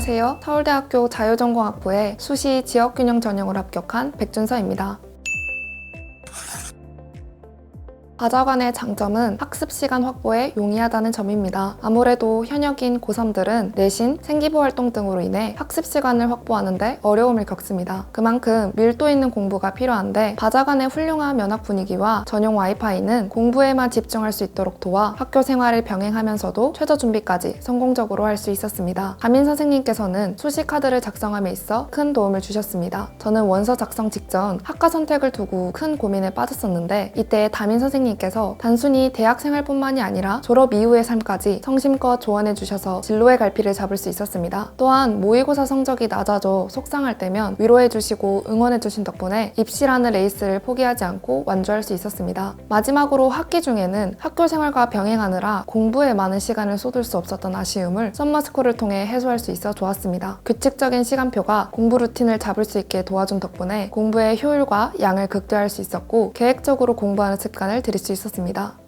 안녕하세요. 서울대학교 자유전공학부에 수시 지역균형 전형을 합격한 백준서입니다. 과자관의 장점은 학습 시간 확보에 용이하다는 점입니다. 아무래도 현역인 고3들은 내신, 생기부 활동 등으로 인해 학습 시간을 확보하는데 어려움을 겪습니다. 그만큼 밀도 있는 공부가 필요한데 과자관의 훌륭한 면학 분위기와 전용 와이파이는 공부에만 집중할 수 있도록 도와 학교 생활을 병행하면서도 최저 준비까지 성공적으로 할 수 있었습니다. 담임 선생님께서는 수시 카드를 작성함에 있어 큰 도움을 주셨습니다. 저는 원서 작성 직전 학과 선택을 두고 큰 고민에 빠졌었는데 이때 담임 선생님 께서 단순히 대학 생활뿐만이 아니라 졸업 이후의 삶까지 성심껏 조언해 주셔서 진로의 갈피를 잡을 수 있었습니다. 또한 모의고사 성적이 낮아져 속상할 때면 위로해 주시고 응원해 주신 덕분에 입시라는 레이스를 포기하지 않고 완주할 수 있었습니다. 마지막으로 학기 중에는 학교 생활과 병행하느라 공부에 많은 시간을 쏟을 수 없었던 아쉬움을 썸머스쿨을 통해 해소할 수 있어 좋았습니다. 규칙적인 시간표가 공부 루틴을 잡을 수 있게 도와준 덕분에 공부의 효율과 양을 극대화할 수 있었고 계획적으로 공부하는 습관을 들일 수 있었습니다.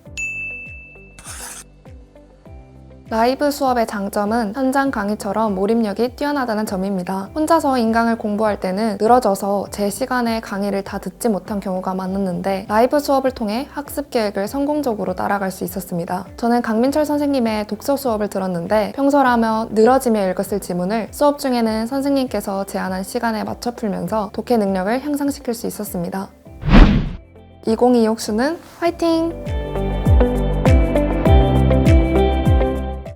라이브 수업의 장점은 현장 강의처럼 몰입력이 뛰어나다는 점입니다. 혼자서 인강을 공부할 때는 늘어져서 제 시간에 강의를 다 듣지 못한 경우가 많았는데 라이브 수업을 통해 학습 계획을 성공적으로 따라갈 수 있었습니다. 저는 강민철 선생님의 독서 수업을 들었는데 평소라면 늘어지며 읽었을 지문을 수업 중에는 선생님께서 제안한 시간에 맞춰 풀면서 독해 능력을 향상시킬 수 있었습니다. 2022 옥수는 화이팅!